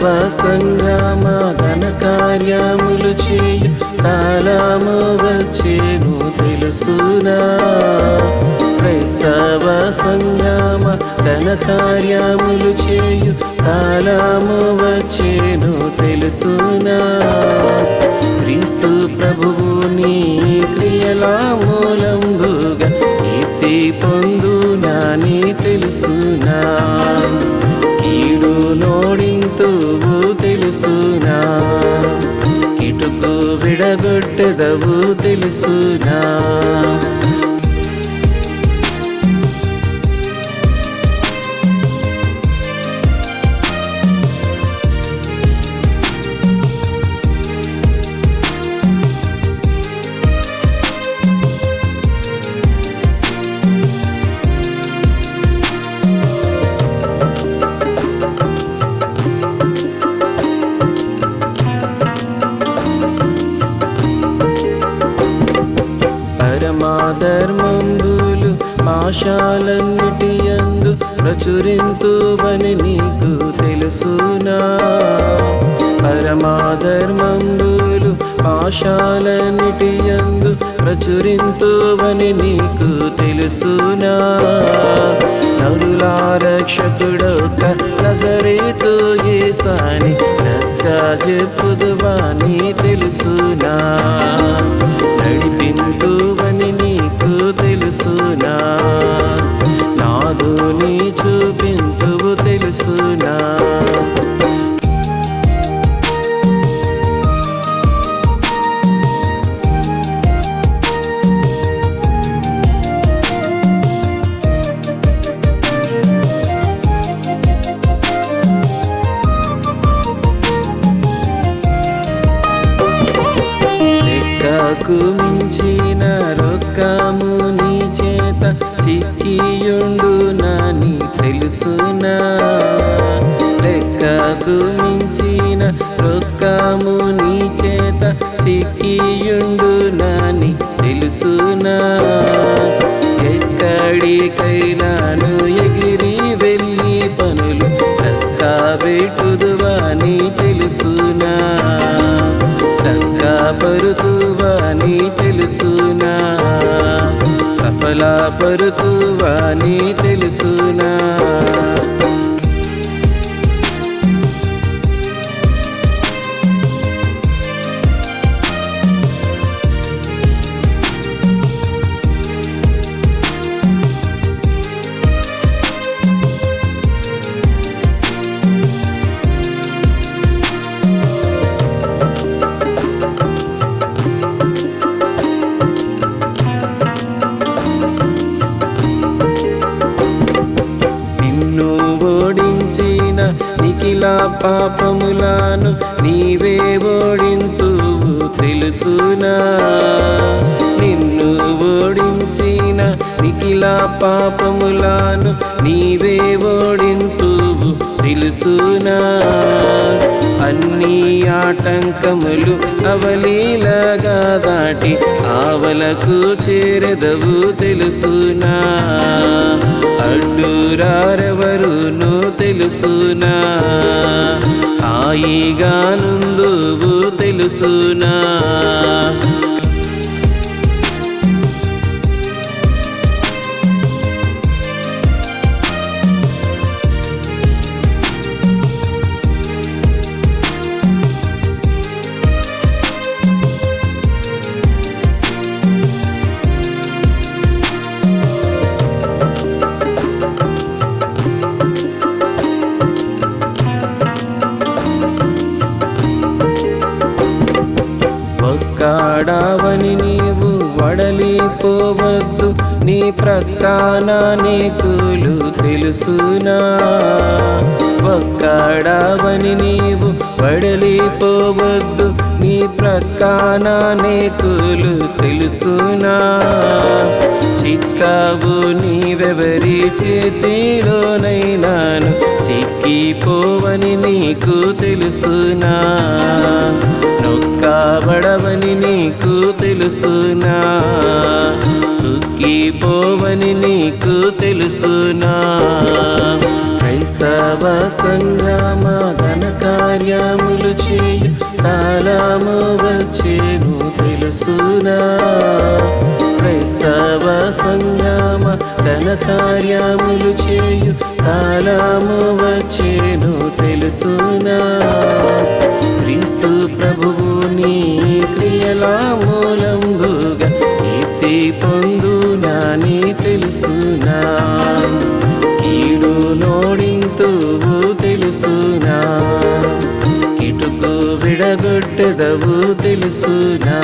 క్రైస్తవ సంగమ ఘన కార్యములు చేయు కాలము వచ్చేను తెలుసునా. క్రైస్తవ సంగమ ఘన కార్యములు చేయు కాలము వచ్చేను తెలుసునా. క్రీస్తు ప్రభువు నీ క్రియలా మూలంబుగా కీర్తి పొందునా నీ తెలుసునా. కీడు నోడి తెలుసునా? కిటుకు విడగొట్టెదవు తెలుసునా? పాశాలన్నిటి యందు ప్రచురింతువని నీకు తెలుసునా. పరమాధర్మంబులు పాశాలన్నిటి యందు ప్రచురింతువని నీకు తెలుసునా. నరులా రక్షకుడొక నజరేతో ఏసాని చెప్పుదువా నీ తెలుసునా. నడిపింతువని తెలుసునా లెక్కకు మించిన రొక్కము నీ చేత చిక్కియుండు నాని తెలుసునా ఎక్కడికైనాను ఎగిరి వెళ్ళి పనులు చక్కా పెట్టుదువాని తెలుసునా. చక్కా పరుతువాని తెలుసు ఎలా పరుతువా నీ తెలుసునా? నిఖిల పాపములను నీవే ఓడింతు తెలుసునా? నిన్ను ఓడించిన నిఖిల పాపములను నీవే ఓడింతు తెలుసునా? అన్ని ఆటంకములు అవలీలగా దాటి ఆవలకు చేరదవు తెలుసునా? అడ్డురారెవరును తెలుసునా? హాయిగా నుందువు తెలుసునా? వడలిపోవద్దు నీ ప్రక్కన నీకులు తెలుసునా. ఒక్కడావని నీవు వడలిపోవద్దు నీ ప్రక్కన నీకులు తెలుసునా? చిక్కావు నీవెవరి చేతిలోనైనాను? చిక్కిపోవని నీకు తెలుసునా? నొక్కబడవని నీకు తెలుసునా? సుక్కిపోవని నీకు తెలుసునా? క్రైస్తవ సంగ్రామ ఘన కార్యములు చేయు కాలము వచ్చేను తెలుసునా? క్రైస్తవ సంగ్రామ తన కార్యములు చేయు కాలము వచ్చేను తెలుసునా? క్రీస్తు ప్రభువు నీ క్రియలా మూలంబుగా కీర్తి పొందునా నీ తెలుసునా? కీడు నోడింతువు తెలుసు కిటుకు తెలుసునా